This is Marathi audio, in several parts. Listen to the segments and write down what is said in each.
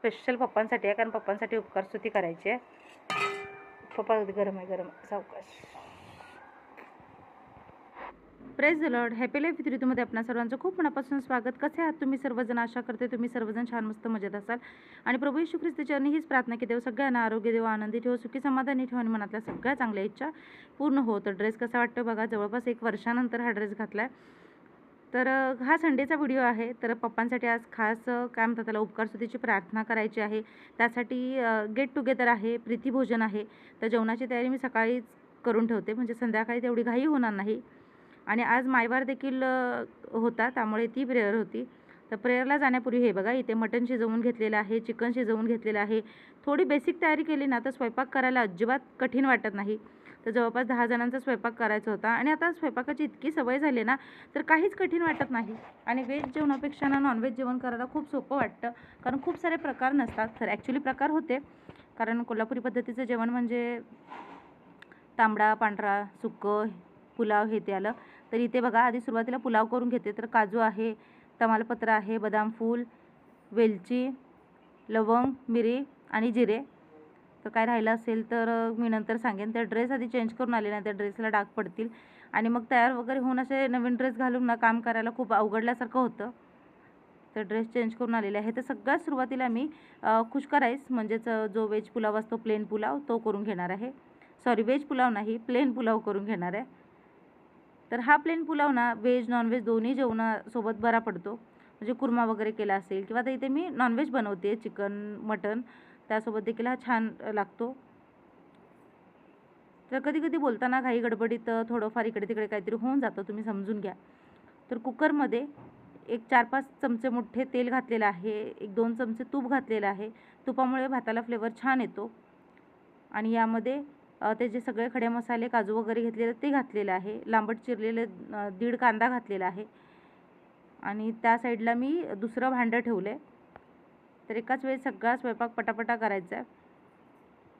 स्पेशल पप्पांसाठी आहे कारण पप्पांसाठी उपकार स्तुती करायची आहे. पप्पा अगदी गरम आहे गरम आहे. सावकाश. Praise the lord happy life with ऋतूमध्ये आपणा सर्वांचं खूप मनापासून स्वागत. कसे आहात तुम्ही सर्वजण? आशा करते तुम्ही सर्वजण छान मस्त मजेत असाल. आणि प्रभू यशू ख्रिस्त चरणी हीच प्रार्थना की देव सगळ्यांना आरोग्य देव आनंदी ठेव सुखी समाधानी ठेव आणि मनातल्या सगळ्या चांगल्या इच्छा पूर्ण होतं ड्रेस कसा वाटतो बघा. जवळपास एक वर्षानंतर हा ड्रेस घातला आहे तर हा संडेचा व्हिडिओ आहे. तर पप्पांसाठी आज खास काय म्हणतात त्याला उपकारसुद्धीची प्रार्थना करायची आहे. त्यासाठी गेट टुगेदर आहे प्रीतीभोजन आहे. तर जेवणाची तयारी मी सकाळीच करून ठेवते. म्हणजे संध्याकाळी तेवढी घाई होणार नाही. आणि आज मायवार देखील होता. त्यामुळे ती प्रेयर होती. तर प्रेयरला जाण्यापूर्वी हे बघा इथे मटण शिजवून घेतलेलं आहे चिकन शिजवून घेतलेलं आहे. थोडी बेसिक तयारी केली ना तर स्वयंपाक करायला अजिबात कठीण वाटत नाही. तर जवळपास दहा जणांचा स्वयंपाक करायचा होता. आणि आता स्वयंपाकाची इतकी सवय झाली ना तर काहीच कठीण वाटत नाही. आणि व्हेज जेवणापेक्षा ना नॉनव्हेज जेवण करायला खूप सोपं वाटतं. कारण खूप सारे प्रकार नसतात. तर ॲक्च्युली प्रकार होते. कारण कोल्हापुरी पद्धतीचं जेवण म्हणजे तांबडा पांढरा सुकं पुलाव हे ते आलं. तर इथे बघा आधी सुरुवातीला पुलाव करून घेते. तर काजू आहे तमालपत्र आहे बदाम फूल वेलची लवंग मिरी आणि जिरे. तर काय राहिलं असेल तर मी नंतर सांगेन. त्या ड्रेस आधी चेंज करून आले नाही त्या ड्रेसला डाग पडतील. आणि मग तयार वगैरे होऊन असे नवीन ड्रेस घालून ना काम करायला खूप अवघडल्यासारखं होतं. तर ड्रेस चेंज करून आलेले आहे. तर सगळ्यात सुरुवातीला मी अ, राईस म्हणजेच जो व्हेज पुलाव असतो प्लेन पुलाव तो करून घेणार आहे. सॉरी व्हेज पुलाव नाही प्लेन पुलाव करून घेणार आहे. तर हा प्लेन पुलाव ना व्हेज नॉनव्हेज दोन्ही जेवणासोबत बरा पडतो. म्हणजे कुर्मा वगैरे केला असेल किंवा आता इथे मी नॉनव्हेज बनवते चिकन मटन त्यासोबत देखील हा छान लागतो. तर कधी कधी बोलताना घाई गडबडीत थोडंफार इकडे तिकडे काहीतरी होऊन जातं तुम्ही समजून घ्या. तर कुकरमध्ये एक चार पाच चमचे मोठे तेल घातलेलं आहे एक दोन चमचे तूप घातलेलं आहे. तुपामुळे भाताला फ्लेवर छान येतो. आणि यामध्ये ते जे सगळे खडे मसाले काजू वगैरे घेतलेले ते घातलेलं आहे. लांबट चिरलेले दीड कांदा घातलेला आहे. आणि त्या साईडला मी दुसरं भांडं ठेवलं आहे तर एकाच वेळेस सगळा स्वयंपाक पटापटा करायचा आहे.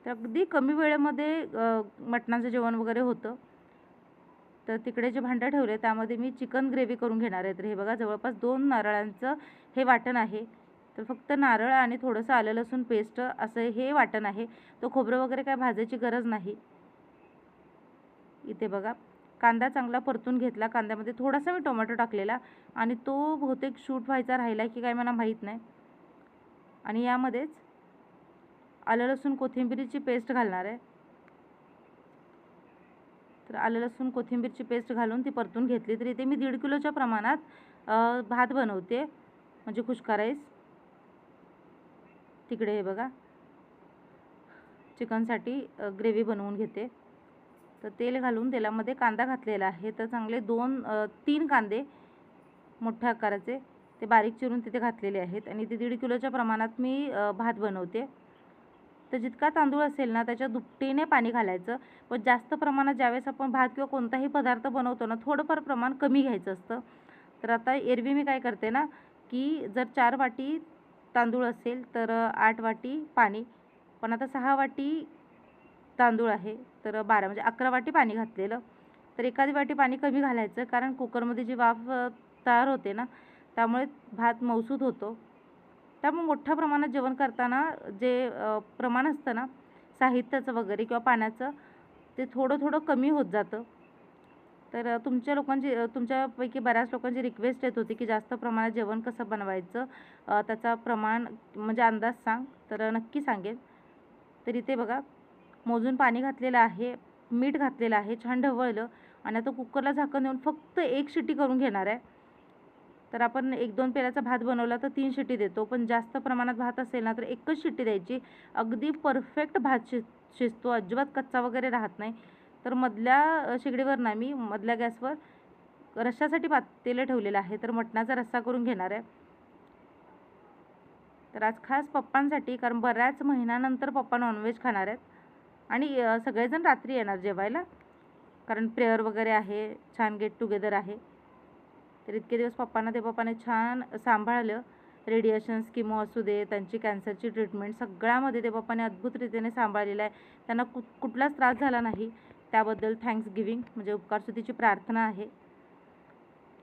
तर अगदी कमी वेळेमध्ये मटणाचं जेवण वगैरे होतं. तर तिकडे जे भांडं ठेवले त्यामध्ये मी चिकन ग्रेव्ही करून घेणार आहे. तर हे बघा जवळपास दोन नारळांचं हे वाटण आहे. तर फक्त नारळ आणि थोडंसं आलं लसूण पेस्ट असं हे वाटण आहे. तो खोबरं वगैरे काय भाजायची गरज नाही. इथे बघा कांदा चांगला परतून घेतला. कांद्यामध्ये थोडासा मी टोमॅटो टाकलेला आणि तो बहुतेक शूट व्हायचा राहिला की काय मला माहीत नाही. आणि यामध्येच आलं लसूण कोथिंबिरीची पेस्ट घालणार आहे. तर आलं लसूण कोथिंबीरची पेस्ट घालून ती परतून घेतली तर इथे मी दीड किलोच्या प्रमाणात भात बनवते. म्हणजे खुशका राईस. तिकडे हे बघा. चिकनसाठी ग्रेव्ही बनवून घेते. तर तेल घालून तेलामध्ये कांदा घातलेला आहे. तर चांगले दोन तीन कांदे मोठ्या आकाराचे. ते बारीक चिरून तिथे घातलेले आहेत आणि ते दीड किलोच्या प्रमाणात मी भात बनवते. तर जितका तांदूळ असेल ना त्याच्या दुपटीने पाणी घालायचं. पण जास्त प्रमाणात ज्यावेळेस आपण भात किंवा कोणताही पदार्थ बनवतो ना थोडंफार प्रमाण कमी घ्यायचं असतं. तर आता एरवी मी काय करते ना की जर चार वाटी तांदूळ असेल तर आठ वाटी पाणी. पण आता सहा वाटी तांदूळ आहे तर बारा म्हणजे अकरा वाटी पाणी घातलेलं. तर एखादी वाटी पाणी कमी घालायचं कारण कुकरमध्ये जी वाफ तयार होते ना त्यामुळे भात मौसूद होतो. त्यामुळे मोठ्या प्रमाणात जेवण करताना जे प्रमाण असतं ना साहित्याचं वगैरे किंवा पाण्याचं ते थोडं थोडं कमी होत जातं. तर तुमच्या लोकांची तुमच्यापैकी बऱ्याच लोकांची रिक्वेस्ट येत होती की जास्त प्रमाणात जेवण कसं बनवायचं? त्याचा प्रमाण म्हणजे अंदाज सांग. तर नक्की सांगेन. तर इथे बघा मोजून पाणी घातलेलं आहे मीठ घातलेलं आहे छान ढवळलं आणि आता कुकरला झाकण देऊन फक्त एक शिटी करून घेणार आहे. तर आपण एक दोन पेऱ्याचा भात बनवला तर तीन शिट्टी देतो. पण जास्त प्रमाणात भात असेल ना तर एकच शिट्टी द्यायची. अगदी परफेक्ट भात शिज शिजतो. अजिबात कच्चा वगैरे राहत नाही. तर मधल्या शेगडीवर ना मी मधल्या गॅसवर रश्शासाठी पातेलं ठेवलेलं आहे. तर मटणाचा रस्सा करून घेणार आहे. तर आज खास पप्पांसाठी कारण बऱ्याच महिन्यानंतर पप्पा नॉनव्हेज खाणार आहेत. आणि सगळेजण रात्री येणार जेवायला. कारण प्रेयर वगैरे आहे. छान गेट टुगेदर आहे. तर इतके दिवस पप्पांना ते पप्पाने छान सांभाळलं. रेडिएशन स्किमो असू दे त्यांची कॅन्सरची ट्रीटमेंट सगळ्यामध्ये ते पप्पाने अद्भुतरीतीने सांभाळलेलं आहे. त्यांना कु कुठलाच त्रास झाला नाही. त्याबद्दल थँक्स गिविंग म्हणजे उपकारस्तुतीची प्रार्थना आहे.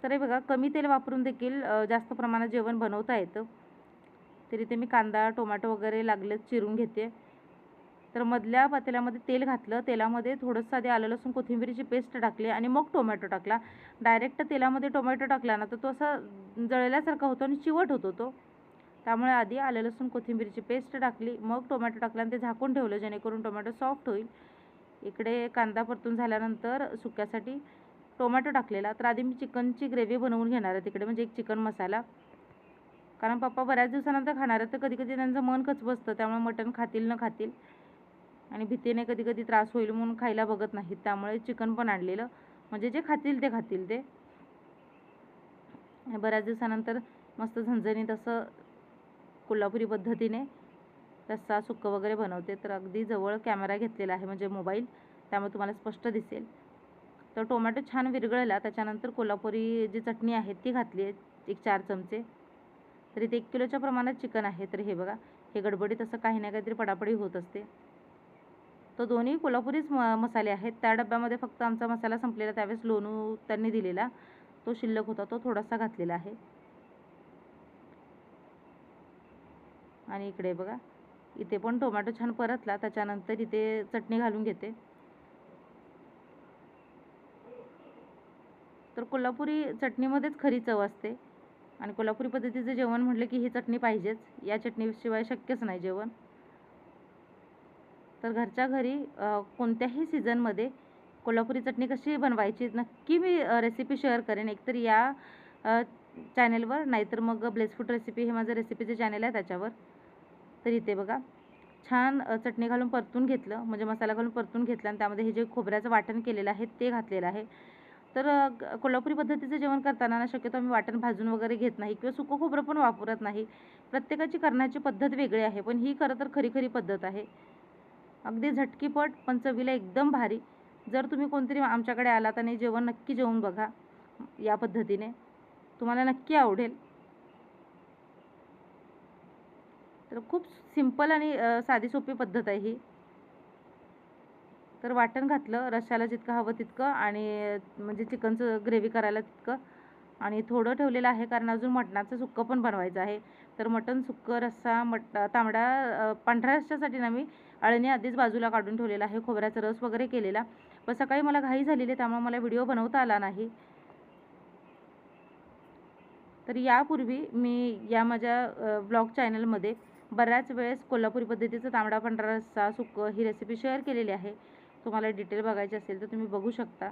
तर हे बघा कमी तेल वापरून देखील जास्त प्रमाणात जेवण बनवता येतं. तरी ते मी कांदा टोमॅटो वगैरे लागलेच चिरून घेते. तर मधल्या पातेल्यामध्ये तेल घातलं तेलामध्ये थोडंसं आधी आलं लसूण कोथिंबीरची पेस्ट टाकली आणि मग टोमॅटो टाकला. डायरेक्ट तेलामध्ये टोमॅटो टाकला ना तर तो असा जळल्यासारखा होतो आणि चिवट होतो तो. त्यामुळे आधी आलं लसूण कोथिंबीरची पेस्ट टाकली मग टोमॅटो टाकला आणि ते झाकून ठेवलं जेणेकरून टोमॅटो सॉफ्ट होईल. इकडे कांदा परतून झाल्यानंतर सुक्यासाठी टोमॅटो टाकलेला. तर आधी मी चिकनची ग्रेव्ही बनवून घेणार आहे तिकडे म्हणजे एक चिकन मसाला. कारण पप्पा बऱ्याच दिवसानंतर खाणार आहेत तर कधी कधी त्यांचं मन कच बसतं त्यामुळे मटण खातील न खातील. आणि भीतीने कधी कधी त्रास होईल म्हणून खायला बघत नाहीत. त्यामुळे चिकन पण आणलेलं. म्हणजे जे खातील ते खातील ते. बऱ्याच दिवसानंतर मस्त झणझणीत असं कोल्हापुरी पद्धतीने रस्सा सुक्कं वगैरे बनवते. तर अगदी जवळ कॅमेरा घेतलेला आहे म्हणजे मोबाईल. त्यामुळे तुम्हाला स्पष्ट दिसेल. तर टोमॅटो छान विरघळला त्याच्यानंतर कोल्हापुरी जी चटणी आहे ती घातली आहे एक चार चमचे. तर इथे एक किलोच्या प्रमाणात चिकन आहे. तर हे बघा. हे गडबडीत असं काही ना काहीतरी पडापडी होत असते. तो दोन्ही कोल्हापुरीच म मसाले आहेत. त्या डब्यामध्ये फक्त आमचा मसाला संपलेला त्यावेळेस लोणू त्यांनी दिलेला. तो शिल्लक होता तो थोडासा घातलेला आहे. आणि इकडे बघा इथे पण टोमॅटो छान परतला त्याच्यानंतर इथे चटणी घालून घेते. तर कोल्हापुरी चटणीमध्येच खरी चव असते. आणि कोल्हापुरी पद्धतीचं जेवण म्हटलं की ही चटणी पाहिजेच. या चटणीशिवाय शक्यच नाही जेवण. तर घरच्या घरी कोणत्याही सीझनमध्ये कोल्हापुरी चटणी कशी बनवायची नक्की मी रेसिपी शेअर करेन. एकतर या चॅनेलवर नाहीतर मग ब्लेसफूड रेसिपी हे माझं रेसिपीचे चॅनल आहे त्याच्यावर. तर इथे बघा. छान चटणी घालून परतून घेतलं. म्हणजे मसाला घालून परतून घेतलं आणि त्यामध्ये हे जे खोबऱ्याचं वाटण केलेलं आहे ते घातलेलं आहे. तर कोल्हापुरी पद्धतीचं जेवण करताना ना शक्यतो आम्ही वाटण भाजून वगैरे घेत नाही किंवा सुकं खोबरं पण वापरत नाही. प्रत्येकाची करण्याची पद्धत वेगळी आहे. पण ही खरं तर खरी खरी पद्धत आहे. अगदी झटकीपट पण चवीला एकदम भारी. जर तुम्ही कोणतरी आमच्याकडे आलात आणि जेवण नक्की जेवून बघा या पद्धतीने. तुम्हाला नक्की आवडेल. तर खूप सिंपल आणि साधी सोपी पद्धत आहे ही. तर वाटण घातलं रश्शाला जितकं हवं तितकं आणि म्हणजे चिकनचं ग्रेव्ही करायला तितकं. आणि थोडं ठेवलेलं आहे कारण अजून मटणाचं सुक्कं पण बनवायचं आहे. तर मटण सुक्क रस्सा मट तांबडा पांढऱ्या रस्स्यासाठी ना मी अळणी आधीच बाजूला काढून ठेवलेला आहे. खोबऱ्याचा रस वगैरे केलेला. पण सकाळी मला घाई झालेली त्यामुळे मला व्हिडिओ बनवता आला नाही. तर यापूर्वी मी या माझ्या ब्लॉग चॅनलमध्ये बऱ्याच वेळेस कोल्हापुरी पद्धतीचं तांबडा पांढरा रस्सा सुक्कं ही रेसिपी शेअर केलेली आहे. तुम्हाला डिटेल बघायची असेल तर तुम्ही बघू शकता.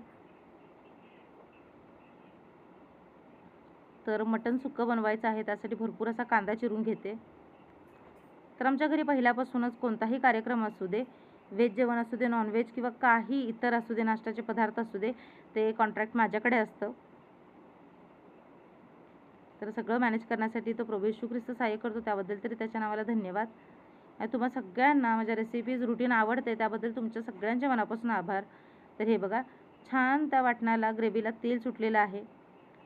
तर मटण सुक्कं बनवायचं आहे त्यासाठी भरपूर असा कांदा चिरून घेते. तर आमच्या घरी पहिल्यापासूनच कोणताही कार्यक्रम असू दे व्हेज जेवण असू दे नॉनव्हेज किंवा काही इतर असू दे नाश्त्याचे पदार्थ असू दे ते कॉन्ट्रॅक्ट माझ्याकडे असतं. तर सगळं मॅनेज करण्यासाठी तो प्रभू येशू ख्रिस्त सहाय्य करतो त्याबद्दल तरी त्याच्या नावाला धन्यवाद. आणि तुम्हा सगळ्यांना माझ्या रेसिपीज रुटीन आवडते त्याबद्दल तुमच्या सगळ्यांच्या मनापासून आभार. तर हे बघा छान त्या वाटणाला ग्रेव्हीला तेल सुटलेलं आहे.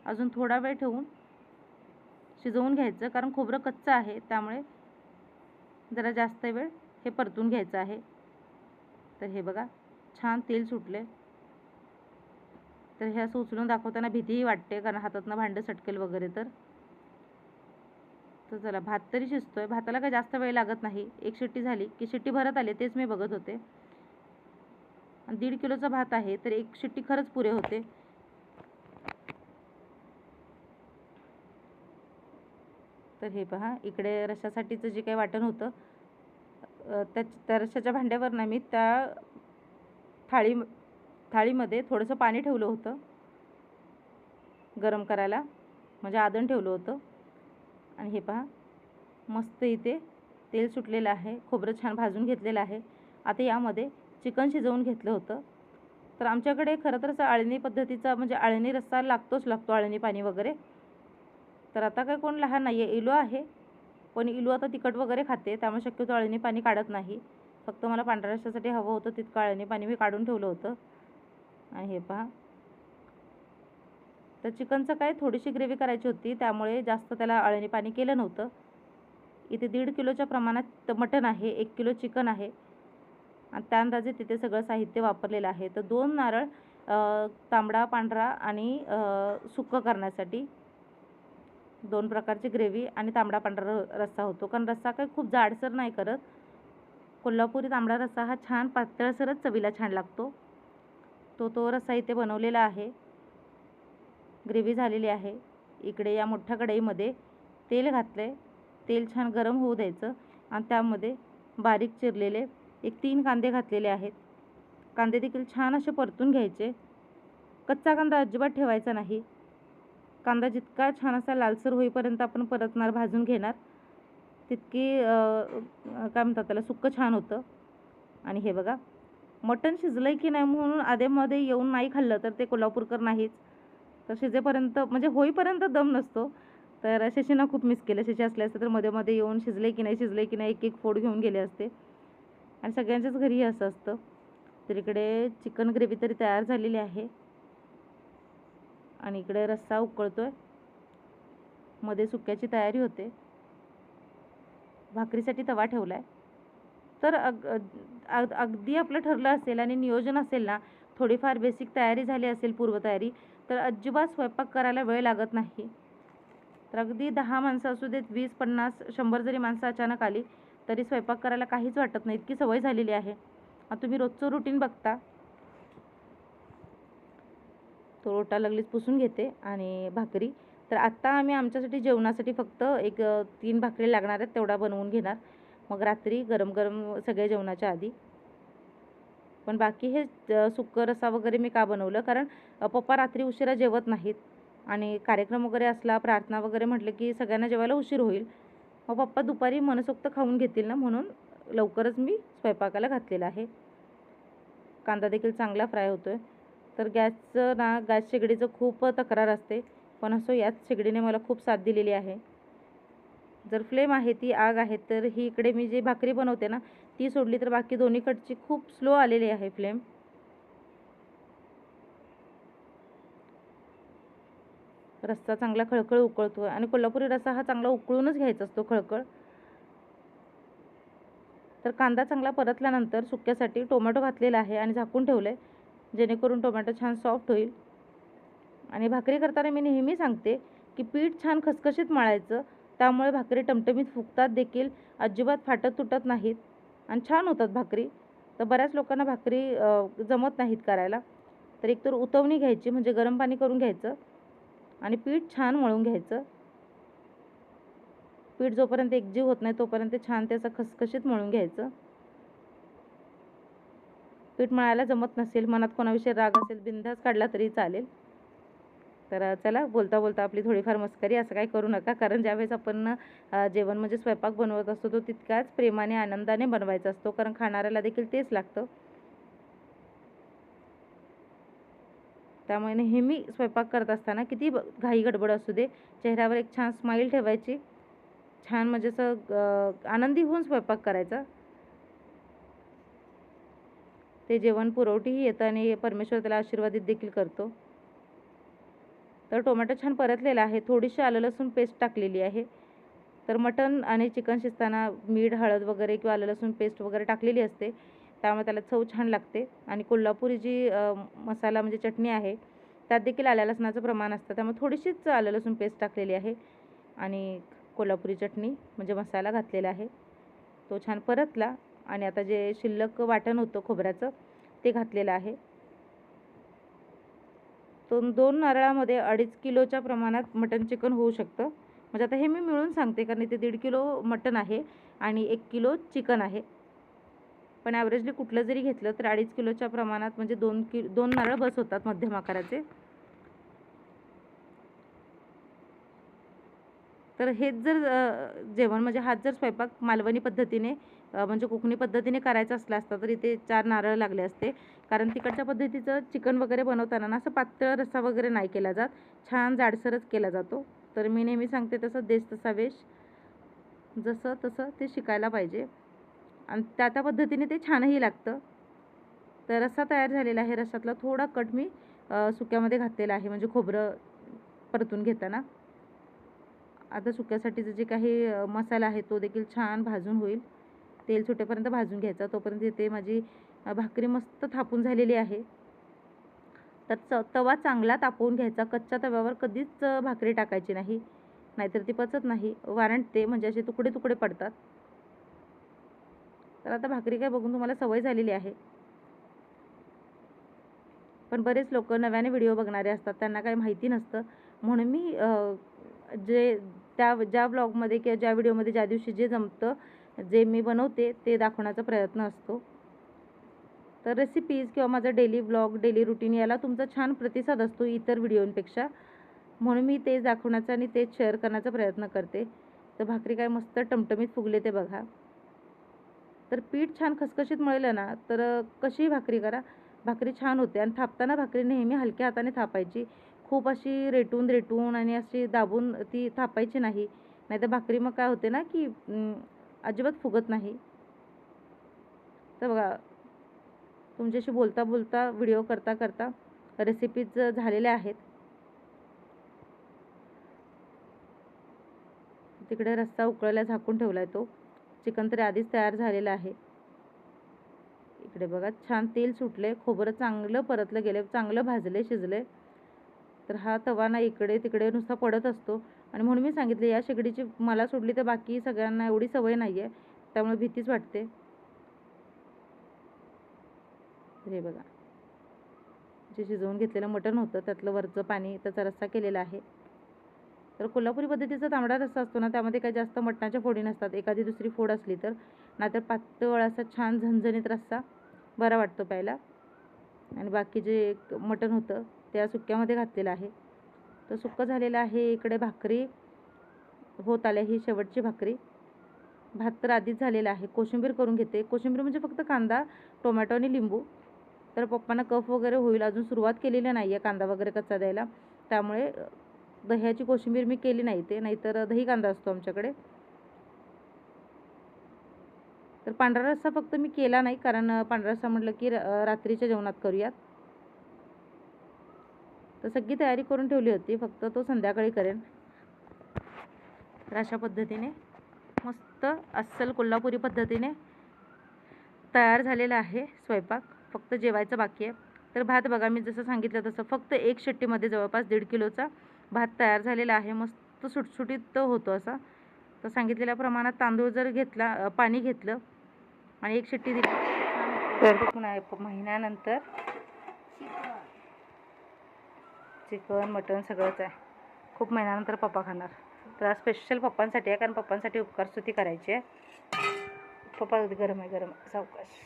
अजून थोडा वेळ ठेवून शिजवून घ्यायचं कारण खोबरं कच्चं आहे त्यामुळे जरा जास्त वेळ हे परतून घ्यायचं आहे. तर हे बघा छान तेल सुटले. तर हे असं उचलून दाखवताना भीतीही वाटते कारण हातातनं भांडं सटकेल वगैरे तर. तर चला भात तरी शिजतोय. भाताला काही जास्त वेळ लागत नाही. एक शिट्टी झाली की शिट्टी भरत आली तेच मी बघत होते. आणि दीड किलोचा भात आहे तर एक शिट्टी खरंच पुरे होते. तर हे पहा इकडे रशासाठीचं जे काही वाटण होतं त्या त्या रशाच्या भांड्यावर ना मी त्या थाळी थाळीमध्ये थोडंसं पाणी ठेवलं होतं गरम करायला. म्हणजे आदण ठेवलं होतं. आणि हे पहा मस्त इथे तेल सुटलेलं आहे खोबरं छान भाजून घेतलेलं आहे. आता यामध्ये चिकन शिजवून घेतलं होतं. तर आमच्याकडे खरं तर असं आळणी पद्धतीचा म्हणजे आळणी रस्सा लागतोच लागतो आळणी पाणी वगैरे. तर आता काय कोण लहान नाही आहे इलो आहे. पण इलू आता तिखट वगैरे खाते त्यामुळे शक्यतो अळणी पाणी काढत नाही. फक्त मला पांढऱ्या रस्त्यासाठी हवं होतं तितकं अळणी पाणी मी काढून ठेवलं होतं. आणि हे पहा. तर चिकनचं काय थोडीशी ग्रेव्ही करायची होती त्यामुळे जास्त त्याला अळणी पाणी केलं नव्हतं. इथे दीड किलोच्या प्रमाणात मटण आहे एक किलो चिकन आहे. आणि त्या अंदाजे तिथे सगळं साहित्य वापरलेलं आहे. तर दोन नारळ तांबडा पांढरा आणि सुक्कं करण्यासाठी. दोन प्रकारची ग्रेव्ही आणि तांबडा पांढरा रस्सा होतो. कारण रस्सा काही खूप जाडसर नाही करत. कोल्हापुरी तांबडा रस्सा हा छान पातळसरच चवीला छान लागतो. तो तो रस्सा इथे बनवलेला आहे. ग्रेव्ही झालेली आहे. इकडे या मोठ्या कढईमध्ये तेल घातलं तेल छान गरम होऊ द्यायचं आणि त्यामध्ये बारीक चिरलेले एक तीन कांदे घातलेले आहेत. कांदे देखील छान असे परतून घ्यायचे. कच्चा कांदा अजिबात ठेवायचा नाही. कांदा जितका छान असा लालसर होईपर्यंत आपण परतणार भाजून घेणार तितकी काय म्हणतात त्याला सुक्कं छान होतं. आणि हे बघा मटण शिजलं आहे की नाही म्हणून आधेमध्ये येऊन नाही खाल्लं तर ते कोल्हापूरकर नाहीच. तर शिजेपर्यंत म्हणजे होईपर्यंत दम नसतो. तर शशीनं खूप मिस केलं. शशी असले असते तर मध्ये मध्ये येऊन शिजले की नाही शिजले की नाही एक एक फोड घेऊन गेले असते. आणि सगळ्यांच्याच घरी असं असतं. तर इकडे चिकन ग्रेव्ही तरी तयार झालेली आहे. आणि इकडे रस्सा उकळतो आहे मध्ये सुक्याची तयारी होते. भाकरीसाठी तवा ठेवला आहे तर अग अग अगदी आपलं ठरलं असेल आणि नियोजन असेल ना थोडीफार बेसिक तयारी झाली असेल पूर्वतयारी तर अजिबात स्वयंपाक करायला वेळ लागत नाही. तर अगदी दहा माणसं असू देत वीस पन्नास शंभर जरी माणसं अचानक आली तरी स्वयंपाक करायला काहीच वाटत नाही. इतकी सवय झालेली आहे. तुम्ही रोजचं रुटीन बघता. तो रोटा लगलीच पुसून घेते आणि भाकरी. तर आत्ता आम्ही आमच्यासाठी जेवणासाठी फक्त एक तीन भाकरी लागणार आहेत तेवढा बनवून घेणार. मग रात्री गरम गरम सगळ्या जेवणाच्या आधी. पण बाकी हे सुक्कर रसा रस्सा वगैरे मी का बनवलं? कारण पप्पा रात्री उशिरा जेवत नाहीत. आणि कार्यक्रम वगैरे असला प्रार्थना वगैरे म्हटलं की सगळ्यांना जेवायला उशीर होईल. मग पप्पा दुपारी मनसोक्त खाऊन घेतील ना म्हणून लवकरच मी स्वयंपाकाला घातलेला आहे. कांदा देखील चांगला फ्राय होतो आहे तर गॅसचं ना गॅस शेगडीचं खूप तक्रार असते. पण असो याच शेगडीने मला खूप साथ दिलेली आहे. जर फ्लेम आहे ती आग आहे तर ही इकडे मी जी भाकरी बनवते ना ती सोडली तर बाकी दोन्हीकडची खूप स्लो आलेली आहे फ्लेम. रस्सा चांगला खळखळ उकळतो आणि कोल्हापुरी रस्सा हा चांगला उकळूनच घ्यायचा असतो खळखळ. तर कांदा चांगला परतल्यानंतर सुक्यासाठी टोमॅटो घातलेला आहे आणि झाकून ठेवलं आहे जेणेकरून टोमॅटो छान सॉफ्ट होईल. आणि भाकरी करताना मी नेहमी सांगते की पीठ छान खसखशीत मळायचं. त्यामुळे भाकरी टमटमीत फुगतात देखील अजिबात फाटत तुटत नाहीत आणि छान होतात भाकरी. तर बऱ्याच लोकांना भाकरी जमत नाहीत करायला. तर एकतर उतवणी घ्यायची म्हणजे गरम पाणी करून घ्यायचं आणि पीठ छान मळून घ्यायचं. पीठ जोपर्यंत एकजीव होत नाही तोपर्यंत छान त्याचं खसखशीत मळून घ्यायचं. पीठ मळायला जमत नसेल मनात कोणाविषयी राग असेल बिंदास काढला तरी चालेल. तर चला बोलता बोलता आपली थोडीफार मस्करी असं काही करू नका. कारण ज्यावेळेस आपण जेवण म्हणजे स्वयंपाक बनवत असतो तो तितक्याच प्रेमाने आनंदाने बनवायचा असतो. कारण खाणाऱ्याला देखील तेच लागतं. त्यामुळे नेहमी स्वयंपाक करत असताना किती घाई गडबड असू दे चेहऱ्यावर एक छान स्माईल ठेवायची. छान म्हणजे असं आनंदी होऊन स्वयंपाक करायचा. ते जेवण पुरवठीही येतं आणि परमेश्वर त्याला आशीर्वादित देखील करतो. तर टोमॅटो छान परतलेला आहे. थोडीशी आलं लसूण पेस्ट टाकलेली आहे. तर मटण आणि चिकन शिजताना मीठ हळद वगैरे किंवा आलं लसूण पेस्ट वगैरे टाकलेली असते. त्यामुळे त्याला चव छान लागते. आणि कोल्हापुरी जी मसाला म्हणजे चटणी आहे त्यात देखील आल्या लसणाचं प्रमाण असतं. त्यामुळे थोडीशीच आलं लसूण पेस्ट टाकलेली आहे. आणि कोल्हापुरी चटणी म्हणजे मसाला घातलेला आहे. तो छान परतला. आणि आता जे शिल्लक वाटण होतं खोबऱ्याचं ते घातलेलं आहे. दोन दोन नारळामध्ये अडीच किलोच्या प्रमाणात मटन चिकन होऊ शकतं. म्हणजे आता हे मी मिळून सांगते कारण इथे दीड किलो मटन आहे आणि एक किलो चिकन आहे. पण ॲव्हरेजली कुठलं जरी घेतलं तर अडीच किलोच्या प्रमाणात म्हणजे दोन कि दोन नारळ बस होतात मध्यम आकाराचे. तर हेच जर जेवण म्हणजे हाच जर स्वयंपाक मालवणी पद्धतीने म्हणजे कोकणी पद्धतीने करायचं असला असता तर इथे चार नारळ लागले असते. कारण तिकडच्या पद्धतीचं चिकन वगैरे बनवताना ना असं पातळ रस्सा वगैरे नाही केला जात. छान जाडसरच केला जातो. तर मी नेहमी सांगते तसं देश तसा वेश. जसं तसं ते शिकायला पाहिजे. आणि त्या त्या पद्धतीने ते छानही लागतं. तर रस्सा तयार झालेला आहे. रस्सातला थोडा कट मी सुक्यामध्ये घातलेला आहे. म्हणजे खोबरं परतून घेताना. आता सुक्यासाठीचं जे काही मसाला आहे तो देखील छान भाजून होईल. तेल सुटेपर्यंत भाजून घ्यायचा. तोपर्यंत इथे माझी भाकरी मस्त थापून झालेली आहे. तर च तवा चांगला तापवून घ्यायचा. कच्च्या तव्यावर कधीच भाकरी टाकायची नाही. नाहीतर ती पचत नाही. वारंटते म्हणजे असे तुकडे तुकडे पडतात. तर आता भाकरी काय बघून तुम्हाला सवय झालेली आहे. पण बरेच लोक नव्याने व्हिडिओ बघणारे असतात. त्यांना काही माहिती नसतं. म्हणून मी जे त्या ज्या ब्लॉगमध्ये किंवा ज्या व्हिडिओमध्ये ज्या दिवशी जे जमतं जे मी बनवते ते दाखवण्याचा प्रयत्न असतो. तर रेसिपीज किंवा माझा डेली ब्लॉग डेली रुटीन याला तुमचा छान प्रतिसाद असतो इतर व्हिडिओंपेक्षा. म्हणून मी तेच दाखवण्याचा आणि तेच शेअर करण्याचा प्रयत्न करते. तर भाकरी काय मस्त टमटमीत फुगले ते बघा. तर पीठ छान खसखशीत मळलं ना तर कशीही भाकरी करा. भाकरी छान होते आणि थापताना भाकरी नेहमी हलक्या हाताने थापायची. खूप अशी रेटून रेटून आणि अशी दाबून ती थापायची नाही. नाहीतर भाकरी मग काय होते ना की अजिबात फुगत नाही. तर बघा तुमच्याशी बोलता बोलता व्हिडिओ करता करता रेसिपीज झालेल्या आहेत. तिकडे रस्सा उकळायला झाकून ठेवला आहे तो. चिकन तरी आधीच तयार झालेलं आहे. इकडे बघा छान तेल सुटले खोबरं चांगलं परतलं गेले चांगलं भाजले शिजले तर हा तवा ना इकडे तिकडे नुसता पडत असतो. आणि म्हणून मी सांगितले या शेगडीची मला सोडली तर बाकी सगळ्यांना एवढी सवय नाही आहे त्यामुळे भीतीच वाटते. हे बघा. जे शिजवून घेतलेलं मटण होतं त्यातलं वरचं पाणी त्याचा रस्सा केलेला आहे. तर कोल्हापुरी पद्धतीचा तांबडा रस्सा असतो ना त्यामध्ये काही जास्त मटणाच्या फोडी नसतात. एखादी दुसरी फोड असली तर नाहीतर पातळ असा छान झणझणीत रस्सा बरा वाटतो प्यायला. आणि बाकी जे मटण होतं त्या सुक्यामध्ये घातलेलं आहे. तर सुक्कं झालेलं आहे. इकडे भाकरी होत आल्या. ही शेवटची भाकरी. भात तर आधीच झालेला आहे. कोशिंबीर करून घेते. कोशिंबीर म्हणजे फक्त कांदा टोमॅटो आणि लिंबू. तर पप्पांना कफ वगैरे होईल. अजून सुरुवात केलेली नाही आहे कांदा वगैरे कच्चा द्यायला त्यामुळे दह्याची कोशिंबीर मी केली नाही ते नाहीतर दही कांदा असतो आमच्याकडे. तर पांढरा रस्सा फक्त मी केला नाही. कारण पांढरा रस्सा म्हटलं की र- रात्रीच्या जेवणात करूयात. तर सगळी तयारी करून ठेवली होती फक्त तो संध्याकाळी करेन. तर अशा पद्धतीने मस्त अस्सल कोल्हापुरी पद्धतीने तयार झालेला आहे स्वयंपाक. फक्त जेवायचं बाकी आहे. तर भात बघा मी जसं सांगितलं तसं फक्त एक शिट्टीमध्ये जवळपास दीड किलोचा भात तयार झालेला आहे. मस्त सुटसुटीत होतो असा. तर सांगितलेल्या प्रमाणात तांदूळ जर घेतला पाणी घेतलं आणि एक शिट्टी दिली. एक महिन्यानंतर चिकन मटन सगळंच आहे. खूप महिन्यानंतर पप्पा खाणार. तर आज स्पेशल पप्पांसाठी आहे कारण पप्पांसाठी उपकार स्तुती करायची आहे. पप्पा गरम आहे गरम आहे. सावकाश.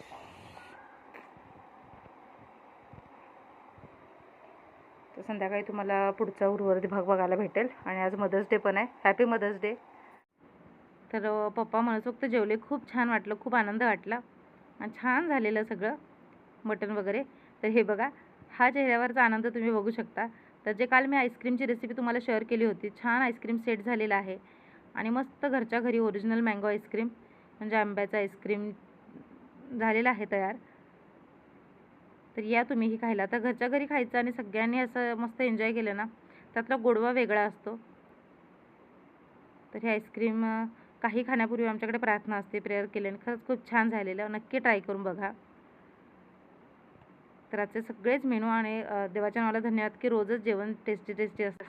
तर संध्याकाळी तुम्हाला पुढचा उर्वरित भाग बघायला भेटेल. आणि आज मदर्स डे पण आहे. हॅपी मदर्स डे तर पप्पा पप्पा मनसोक्त जेवले खूप छान वाटलं खूप आनंद वाटला. आणि छान झालेलं सगळं. मटण वगैरे. तर हे बघा हा चेहऱ्यावरचा आनंद तुम्ही बघू शकता. तर जे काल मी आईस्क्रीमची रेसिपी तुम्हाला शेअर केली होती छान आईस्क्रीम सेट झालेला आहे. आणि मस्त घरच्या घरी ओरिजिनल मँगो आईस्क्रीम म्हणजे आंब्याचं आईस्क्रीम झालेलं आहे तयार. तर या तुम्हीही खायला. तर घरच्या घरी खायचं आणि सगळ्यांनी असं मस्त एन्जॉय केलं ना त्यातला गोडवा वेगळा असतो. तर हे आईस्क्रीम काही खाण्यापूर्वी आमच्याकडे प्रार्थना असते प्रेयर केल्याने. खरंच खूप छान झालेलं. नक्की ट्राय करून बघा. तर आजचे सगळेच मेनू आणि देवाच्या नावाला धन्यवाद की रोजच जेवण टेस्टी टेस्टी असतं.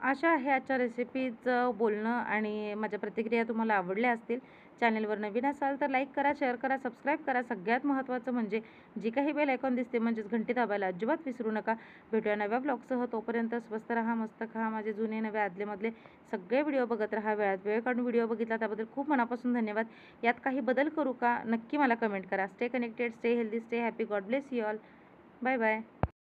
अशा आहे आजच्या रेसिपीचं बोलणं आणि माझ्या प्रतिक्रिया तुम्हाला आवडल्या असतील चॅनलवर नवीन असाल तर लाईक करा शेअर करा सबस्क्राईब करा. सगळ्यात महत्त्वाचं म्हणजे जी काही बेल आयकॉन दिसते म्हणजेच घंटी दाबायला अजिबात विसरू नका. भेटूया नव्या ब्लॉगसह तोपर्यंत स्वस्त राहा मस्त खा. माझे जुने नवे आदलेमधले सगळे व्हिडिओ बघत राहा. वेळात वेळ काढून व्हिडिओ बघितला त्याबद्दल खूप मनापासून धन्यवाद. यात काही बदल करू का? नक्की मला कमेंट करा. Stay connected stay healthy stay happy God bless you all 拜拜。